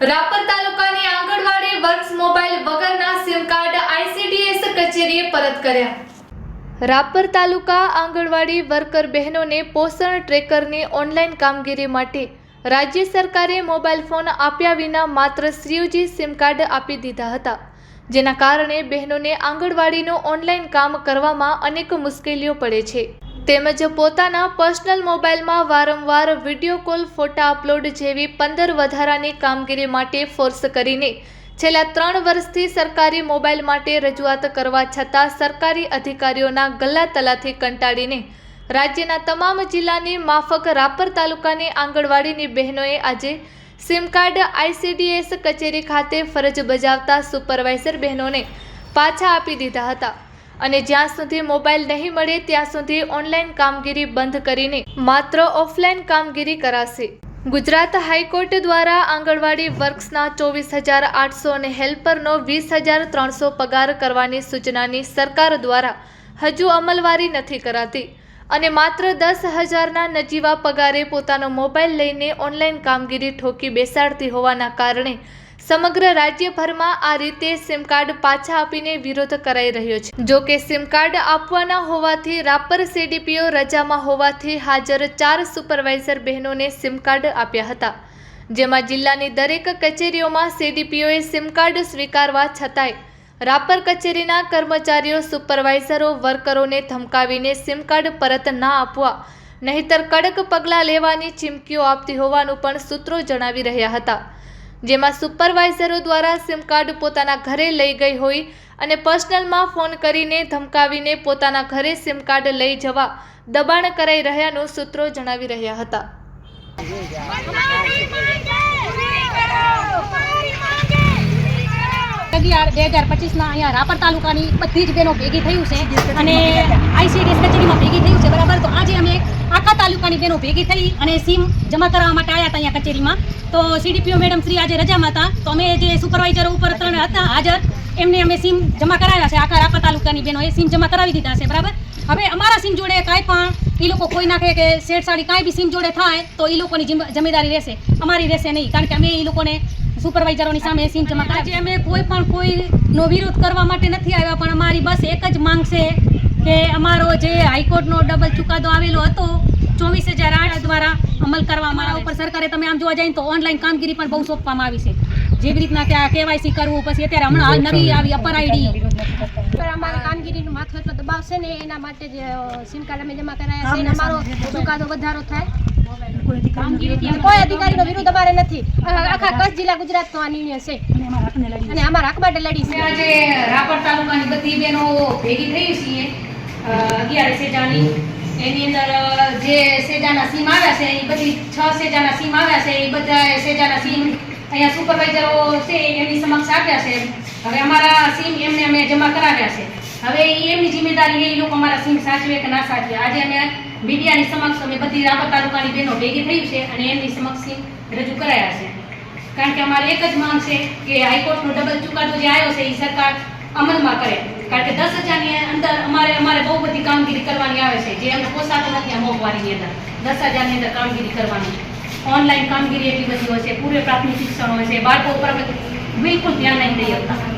રાપર તાલુકાની anganwadi works mobile વગરના SIM card ICDS કચેરીએ પરત કર્યા. રાપર તાલુકા આંગણવાડી વર્કર બહેનોને પોષણ ટ્રેકરની ઓનલાઈન કામગીરી માટે રાજ્ય સરકારે મોબાઈલ ફોન આપ્યા વિના માત્ર શ્રીયુજી સિમ કાર્ડ આપી દીધા હતા. જેના કારણે બહેનોને આંગણવાડીનું ઓનલાઈન કામ કરવામાં અનેક મુશ્કેલીઓ પડે છે. તેમજ પોતાના પર્સનલ મોબાઈલમાં વારંવાર વીડિયો કોલ, ફોટા અપલોડ જેવી પંદર વધારાની કામગીરી માટે ફોર્સ કરીને છેલ્લા ત્રણ વર્ષથી સરકારી મોબાઈલ માટે રજૂઆત કરવા છતાં સરકારી અધિકારીઓના ગલ્લા તલાથી કંટાળીને રાજ્યના તમામ જિલ્લાની માફક રાપર તાલુકાની આંગણવાડીની બહેનોએ આજે સિમ કાર્ડ આઈસીડીએસ કચેરી ખાતે ફરજ બજાવતા સુપરવાઇઝર બહેનોને પાછા આપી દીધા હતા. અને જ્યાં સુધી મોબાઈલ નહીં મળે, ત્યાં સુધી ઓનલાઈન કામગીરી બંધ કરીને માત્ર ઓફલાઈન કામગીરી કરાશે. ગુજરાત હાઈકોર્ટ દ્વારા આંગણવાડી વર્ક્સના ચોવીસ હજાર આઠસો અને હેલ્પરનો વીસ હજાર ત્રણસો પગાર કરવાની સૂચનાની સરકાર દ્વારા હજુ અમલવારી નથી કરાતી. અને માત્ર દસ હજારના નજીવા પગારે પોતાનો મોબાઈલ લઈને ઓનલાઈન કામગીરી ઠોકી બેસાડતી હોવાના કારણે સમગ્ર રાજ્યભરમાં આ રીતે સિમ કાર્ડ પાછા આપીને વિરોધ કરાઈ રહ્યો છે. જો કે સિમ કાર્ડ આપવાના હોવાથી રાપર સીડીપીઓ રજામાં હોવાથી હાજર ચાર સુપરવાઇઝર બહેનોને સિમ કાર્ડ આપ્યા હતા. જેમાં જિલ્લાની દરેક કચેરીઓમાં સીડીપીઓએ સિમ કાર્ડ સ્વીકારવા છતાંય રાપર કચેરીના કર્મચારીઓ, સુપરવાઇઝરો, વર્કરોને ધમકાવીને સિમ કાર્ડ પરત ના આપવા, નહીતર કડક પગલાં લેવાની ચીમકીઓ આપતી હોવાનું પણ સૂત્રો જણાવી રહ્યા હતા. જેમાં સુપરવાઇઝરો દ્વારા સિમ કાર્ડ પોતાના ઘરે લઈ ગઈ હોય અને પર્સનલમાં ફોન કરીને ધમકાવીને પોતાના ઘરે સિમ કાર્ડ લઈ જવા દબાણ કરાઈ રહ્યાનું સૂત્રો જણાવી રહ્યા હતા. બે હજાર પચીસના અહીંયા રાપર તાલુકાની બધી જ બહેનો ભેગી થયું છે અને આઈસીડીએસ કચેરીમાં ભેગી થયું છે, બરાબર? તો આજે બહેનો ભેગી થઈ અને સીમ જમા કરાવવા માટે આવ્યા હતા અહીંયા કચેરીમાં. તો સીડીપીઓ મેડમ શ્રી આજે રજામાં હતા. તો અમે જે સુપરવાઇઝર ઉપર ત્રણ હતા હાજર, એમને અમે સીમ જમા કરાવ્યા છે. આખા રાપર તાલુકાની બહેનોએ સીમ જમા કરાવી દીધા છે, બરાબર? હવે અમારા સીમ જોડે કાંઈ પણ એ લોકો કોઈ નાખે કે શેઠસાડી કાંઈ બી સીમ જોડે થાય, તો એ લોકોની જિમ્મે- જિમ્મેદારી રહેશે. અમારી રહેશે નહીં, કારણ કે અમે એ લોકોને સુપરવાઇઝરોની સામે સીમ જમા આજે અમે કોઈ પણ કોઈનો વિરોધ કરવા માટે નથી આવ્યા, પણ અમારી બસ એક જ માંગ છે કે અમારો જે હાઈકોર્ટનો ડબલ ચુકાદો આવેલો હતો ચોવીસ હજાર આઠ દ્વારા અમલ કરવા મારા ઉપર સરકારે તમે આમ જોવા જાય તો ઓનલાઈન કામગીરી પણ બહુ સોંપવામાં આવી છે. જેવી રીતના ત્યાં કેવાયસી કરવું પછી અત્યારે હમણાં નવી આવી અપર આઈડી પર કામગીરીનું માથું એટલો દબાવ છે ને એના માટે જે સિમ કાર્ડ અમે જમા કરાયા છે અમારો ચુકાદો વધારો થાય. કોઈ અધિકારીનો વિરુદ્ધ અમારે નથી. આખા કચ્છ જિલ્લા ગુજરાતનો આ નિર્ણય છે. અને અમારા હક માટે લડી છે. આજે રાપર તાલુકાની બધી બહેનો ભેગી થઈ છીએ. અ, અગિયાર સેજાની એની અંદર જે સેજાના સીમ આવ્યા છે એ બધી છ સેજાના સીમ આવ્યા છે એ બધા સેજાના સીમ અહીંયા સુપરવાઇઝરો છે એમની સમક્ષ આપ્યા છે. હવે અમારા સીમ એમને અમે જમા કરાવ્યા છે. હવે એમની જિમ્મેદારી એ લોકો અમારા સીમ સાચવે કે ના સાચવે. આજે અમે મીડિયાની સમક્ષ અમે બધી રાપર તાલુકાની બહેનો ભેગી થઈ છે અને એમની સમક્ષ સીમ રજૂ કરાયા છે. કારણ કે અમારે એક જ માંગ છે કે હાઈકોર્ટનો ડબલ ચુકાદો જે આવ્યો છે એ સરકાર અમલમાં કરે. કારણ કે દસ હજારની અંદર અમારે અમારે બહુ બધી કામગીરી કરવાની આવે છે. જે અમને પોસાતું નથી આ મોંઘવારીની અંદર. દસ હજારની અંદર કામગીરી કરવાની. ઓનલાઈન કામગીરી એટલી બધી હોય છે પૂરે પ્રાથમિક શિક્ષણ હોય છે, બાળકો ઉપર અમે બિલકુલ ધ્યાન નહીં દઈ શકતા